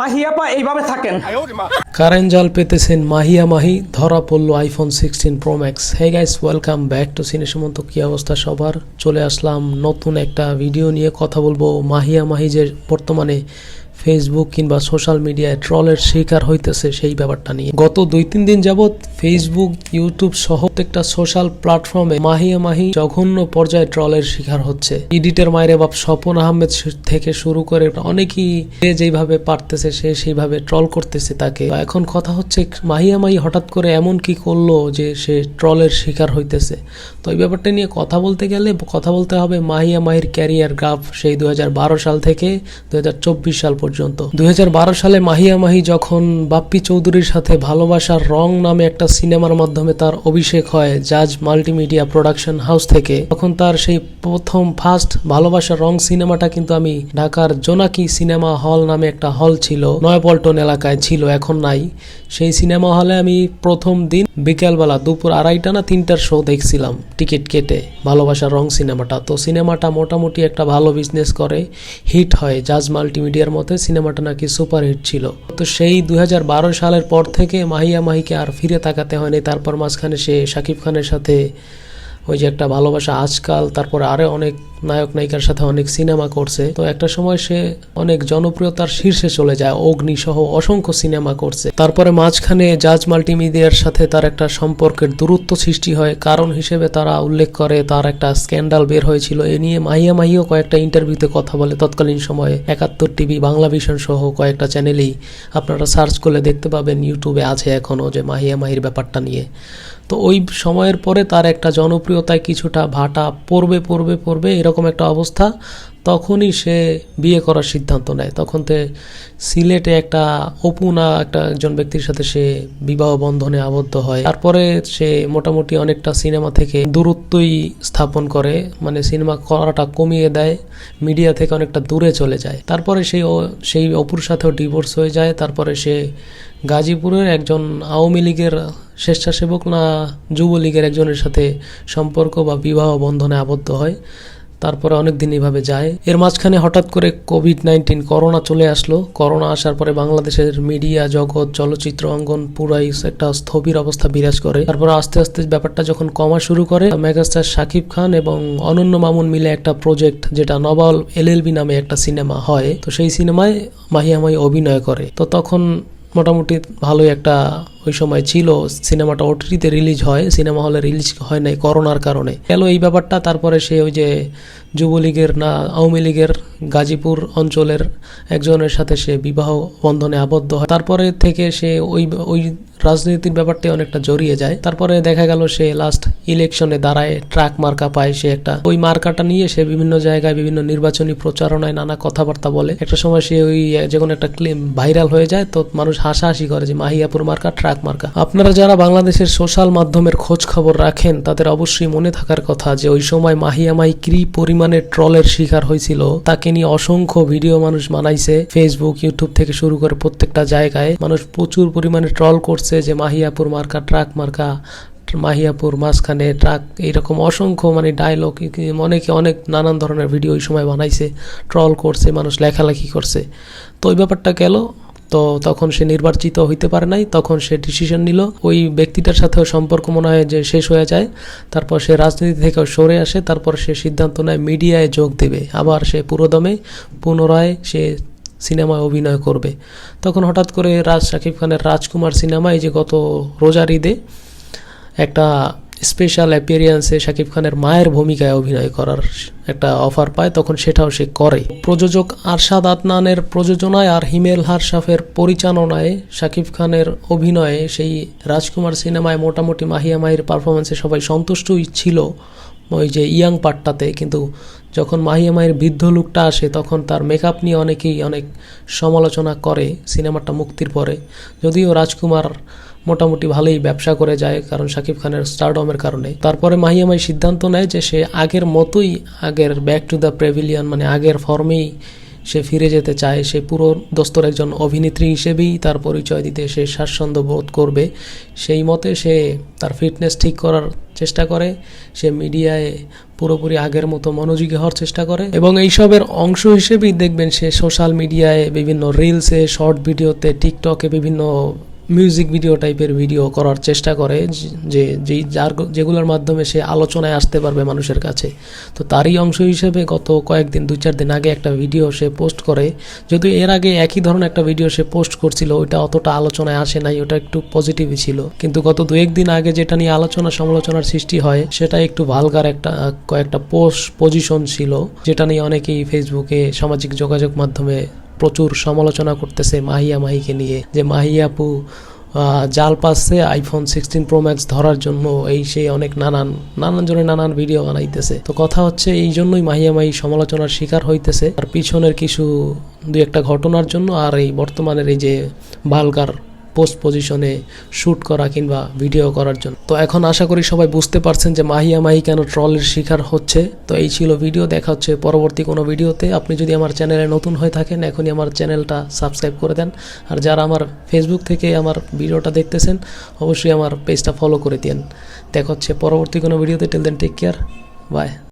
মাহিয়াপা এইভাবে থাকেন। কারেন্ট জাল পেতেছেন মাহিয়া মাহি, ধরা পড়ল iPhone sixteen pro max hey guys welcome back to cine Sumanta কি অবস্থা সবার? চলে আসলাম নতুন একটা ভিডিও নিয়ে কথা বলব মাহিয়া মাহি যে বর্তমানে। ফেসবুক কিংবা সোশ্যাল মিডিয়ায় ট্রলের শিকার হইতেছে সেই ব্যাপারটা নিয়ে। গত দুই তিন দিন যাবৎ ফেসবুক ইউটিউব সহ প্রত্যেকটা সোশ্যাল প্ল্যাটফর্মে মাহিয়া মাহি জঘন্য পর্যায়ে ট্রলের শিকার হচ্ছে। ইডিটের মায়ের বাপ স্বপন আহমেদ থেকে শুরু করে অনেকেই যে যেইভাবে পারতেছে সে সেইভাবে ট্রল করতেছে তাকে। এখন কথা হচ্ছে মাহিয়া মাহি হঠাৎ করে এমন কি করল যে সে ট্রলের শিকার হইতেছে। তো এই ব্যাপারটা নিয়ে কথা বলতে গেলে, কথা বলতে হবে মাহিয়া মাহির ক্যারিয়ার গ্রাফ সেই দুই হাজার বারো সাল থেকে দুই হাজার চব্বিশ সাল পর্যন্ত। দুই হাজার বারো সালে মাহিয়া মাহি যখন বাপ্পি চৌধুরীর সাথে ভালোবাসার রং নামে একটা সিনেমার মাধ্যমে তার অভিষেক হয় জাজ মাল্টিমিডিয়া প্রোডাকশন হাউস থেকে, তখন তার সেই প্রথম ফার্স্ট ভালোবাসার রং সিনেমাটা কিন্তু আমি ঢাকার জোনাকি সিনেমা হল নামে একটা হল ছিল, নয়াপল্টন এলাকায় ছিল, এখন নাই। সেই সিনেমা হলে আমি প্রথম দিন বিকেলবেলা দুপুর আড়াইটা না তিনটার শো দেখছিলাম টিকিট কেটে ভালোবাসার রং সিনেমাটা। তো সিনেমাটা মোটামুটি একটা ভালো বিজনেস করে হিট হয় জাজ মাল্টিমিডিয়ার মতে। সিনেমাটা নাকি সুপারহিট ছিল। তো সেই দুই হাজার বারো সালের পর থেকে মাহিয়া মাহিকে আর ফিরে তাকাতে হয়নি। তারপর মাঝখানে সে শাকিব খানের সাথে ওই যে একটা ভালোবাসা আজকাল, তারপরে আরও অনেক নায়ক নায়িকার সাথে অনেক সিনেমা করছে। তো একটা সময় সে অনেক জনপ্রিয়তার শীর্ষে চলে যায়, অগ্নি সহ অসংখ্য সিনেমা করছে। তারপরে মাঝখানে জাজ মাল্টিমিডিয়ার সাথে তার একটা সম্পর্কের দূরত্ব সৃষ্টি হয়। কারণ হিসেবে তারা উল্লেখ করে, তার একটা স্ক্যান্ডাল বের হয়েছিল। এ নিয়ে মাহিয়া মাহিও কয়েকটা ইন্টারভিউতে কথা বলে। তৎকালীন সময়ে একাত্তর টিভি, বাংলা ভিশন সহ কয়েকটা চ্যানেলেই আপনারা সার্চ করলে দেখতে পাবেন, ইউটিউবে আছে এখনও যে মাহিয়া মাহির ব্যাপারটা নিয়ে। তো ওই সময়ের পরে তার একটা জনপ্রিয়তায় কিছুটা ভাটা পড়বে পড়বে পড়বে, এরকম একটা অবস্থা, তখনই সে বিয়ে করার সিদ্ধান্ত নেয়। তখন তে সিলেটে একটা অপু না একটা একজন ব্যক্তির সাথে সে বিবাহ বন্ধনে আবদ্ধ হয়। তারপরে সে মোটামুটি অনেকটা সিনেমা থেকে দূরত্বই স্থাপন করে মানে সিনেমা করাটা কমিয়ে দেয়, মিডিয়া থেকে অনেকটা দূরে চলে যায়। তারপরে সেই সেই অপুর সাথেও ডিভোর্স হয়ে যায়। তারপরে সে গাজীপুরের একজন আওয়ামী লীগের স্বেচ্ছাসেবক না যুবলীগের একজনের সাথে সম্পর্ক বা বিবাহ বন্ধনে আবদ্ধ হয়। তারপরে অনেক দিন এইভাবে যায়। এর মাঝখানে হঠাৎ করে কোভিড নাইন্টিন করোনা চলে আসলো। করোনা আসার পরে বাংলাদেশের মিডিয়া, জগৎ, চলচ্চিত্র অঙ্গন পুরাই একটা স্থবির অবস্থা বিরাজ করে। তারপর আস্তে আস্তে ব্যাপারটা যখন কমা শুরু করে, মেগাস্টার শাকিব খান এবং অনন্য মামুন মিলে একটা প্রজেক্ট যেটা নবাল এলএলবি নামে একটা সিনেমা হয়। তো সেই সিনেমায় মাহিয়ামাই অভিনয় করে। তো তখন মোটামুটি ভালোই একটা ওই সময় ছিল, সিনেমাটা ওটিটিতে রিলিজ হয়, সিনেমা হলে রিলিজ হয় নাই করোনার কারণে। গেল এই ব্যাপারটা, তারপরে সে ওই যে যুবলীগের না আওয়ামী লীগের গাজীপুর অঞ্চলের একজনের সাথে সে বিবাহ বন্ধনে আবদ্ধ হয়। তারপরে থেকে সে ওই ওই রাজনীতির ব্যাপারটি অনেকটা জড়িয়ে যায়। তারপরে দেখা গেল সে লাস্ট ইলেকশনে দাঁড়ায় ট্রাক মার্কা পায় সে একটা। ওই মার্কাটা নিয়ে সে বিভিন্ন জায়গায় বিভিন্ন নির্বাচনী প্রচারণায় নানা কথাবার্তা বলে। একটা সময় সে ওই যে কোনো একটা ক্লেম ভাইরাল হয়ে যায়, তো মানুষ হাসাহাসি করে যে মাহিয়াপুর মার্কা ট্রাক মার্কা। আপনারা যারা বাংলাদেশের সোশ্যাল মাধ্যমের খোঁজ খবর রাখেন, তাদের অবশ্যই মনে থাকার কথা যে ওই সময় মাহিয়া মাহি কি পরিমাণে ট্রলের শিকার হয়েছিল, তাকে নিয়ে অসংখ্য ভিডিও মানুষ বানাইছে। ফেসবুক ইউটিউব থেকে শুরু করে প্রত্যেকটা জায়গায় মানুষ প্রচুর পরিমাণে ট্রল করছে যে মাহিয়াপুর মার্কা ট্রাক মার্কা, মাহিয়াপুর মাঝখানে ট্রাক এইরকম অসংখ্য মানে ডায়লগ অনেকে অনেক নানান ধরনের ভিডিও ওই সময় বানাইছে, ট্রল করছে, মানুষ লেখালেখি করছে। তো ওই ব্যাপারটা গেল তো তখন সে নির্বাচিত হইতে পারে নাই, তখন সে ডিসিশন নিল। ওই ব্যক্তিটার সাথেও সম্পর্ক মনে হয় যে শেষ হয়ে যায়। তারপর সে রাজনীতি থেকে সরে আসে, তারপর সে সিদ্ধান্ত নেয় মিডিয়ায় যোগ দেবে। আবার সে পুরোদমে, পুনরায় সে সিনেমায় অভিনয় করবে। তখন হঠাৎ করে রাজ শাকিব খানের রাজকুমার সিনেমায় যে গত রোজার ঈদে একটা স্পেশাল অ্যাপিয়ারিয়েন্সে শাকিব খানের মায়ের ভূমিকায় অভিনয় করার একটা অফার পায়, তখন সেটাও সে করে। প্রযোজক আরশাদ আদনানের প্রযোজনায় আর হিমেল হারশাফের পরিচালনায় শাকিব খানের অভিনয়ে সেই রাজকুমার সিনেমায় মোটামুটি মাহিয়া মাহির পারফরমেন্সে সবাই সন্তুষ্টই ছিল ওই যে ইয়াং পার্টটাতে, কিন্তু যখন মাহিয়া মায়ের বৃদ্ধ লুকটা আসে, তখন তার মেকআপ নিয়ে অনেকেই অনেক সমালোচনা করে, সিনেমাটা মুক্তির পরে। যদিও রাজকুমার মোটামুটি ভালোই ব্যবসা করে যায়, কারণ শাকিব খানের স্টারডমের কারণে। তারপরে মাহিয়ামাই সিদ্ধান্ত নেয় যে সে আগের মতোই আগের ব্যাক টু দ্য প্রেভিলিয়ন মানে আগের ফর্মেই সে ফিরে যেতে চায়, সে পুরো দস্তর একজন অভিনেত্রী হিসেবেই তার পরিচয় দিতে সে স্বাচ্ছন্দ্য বোধ করবে। সেই মতে সে তার ফিটনেস ঠিক করার চেষ্টা করে, সে মিডিয়ায় পুরোপুরি আগের মতো মনোযোগী হওয়ার চেষ্টা করে এবং এইসবের অংশ হিসেবেই দেখবেন সে সোশ্যাল মিডিয়ায় বিভিন্ন রিলসে শর্ট ভিডিওতে টিকটকে বিভিন্ন মিউজিক ভিডিও টাইপের ভিডিও করার চেষ্টা করে যে যেই যার যেগুলোর মাধ্যমে সে আলোচনায় আসতে পারবে মানুষের কাছে। তো তারই অংশ হিসেবে গত কয়েকদিন, দুই চার দিন আগে একটা ভিডিও সে পোস্ট করে। যদিও এর আগে একই ধরনের একটা ভিডিও সে পোস্ট করছিল, ওইটা অতটা আলোচনায় আসে নাই, ওটা একটু পজিটিভই ছিল। কিন্তু গত দু একদিন আগে যেটা নিয়ে আলোচনা সমালোচনার সৃষ্টি হয়, সেটা একটু ভালগার একটা, কয়েকটা পোস্ট পজিশন ছিল, যেটা নিয়ে অনেকেই ফেসবুকে সামাজিক যোগাযোগ মাধ্যমে প্রচুর সমালোচনা করতেছে মাহিয়া মাহিকে নিয়ে যে মাহিয়াপু জাল পাচ্ছে আইফোন সিক্সটিন প্রো ম্যাক্স ধরার জন্য এই সেই অনেক নানান নানান জনের নানান ভিডিও বানাইতেছে। তো কথা হচ্ছে এই জন্যই মাহিয়া মাহি সমালোচনার শিকার হইতেছে। আর পিছনের কিছু দুই একটা ঘটনার জন্য আর এই বর্তমানের এই যে বালগার পোস্ট পজিশনে শ্যুট করা কিংবা ভিডিও করার জন্য। তো এখন আশা করি সবাই বুঝতে পারছেন যে মাহিয়া মাহি কেন ট্রলের শিকার হচ্ছে। তো এই ছিল ভিডিও দেখা হচ্ছে পরবর্তী কোনো ভিডিওতে আপনি যদি আমার চ্যানেলে নতুন হয়ে থাকেন, এখনই আমার চ্যানেলটা সাবস্ক্রাইব করে দেন। আর যারা আমার ফেসবুক থেকে আমার ভিডিওটা দেখতেছেন, অবশ্যই আমার পেজটা ফলো করে দিন দেখা হচ্ছে পরবর্তী কোনো ভিডিওতে till then take care bye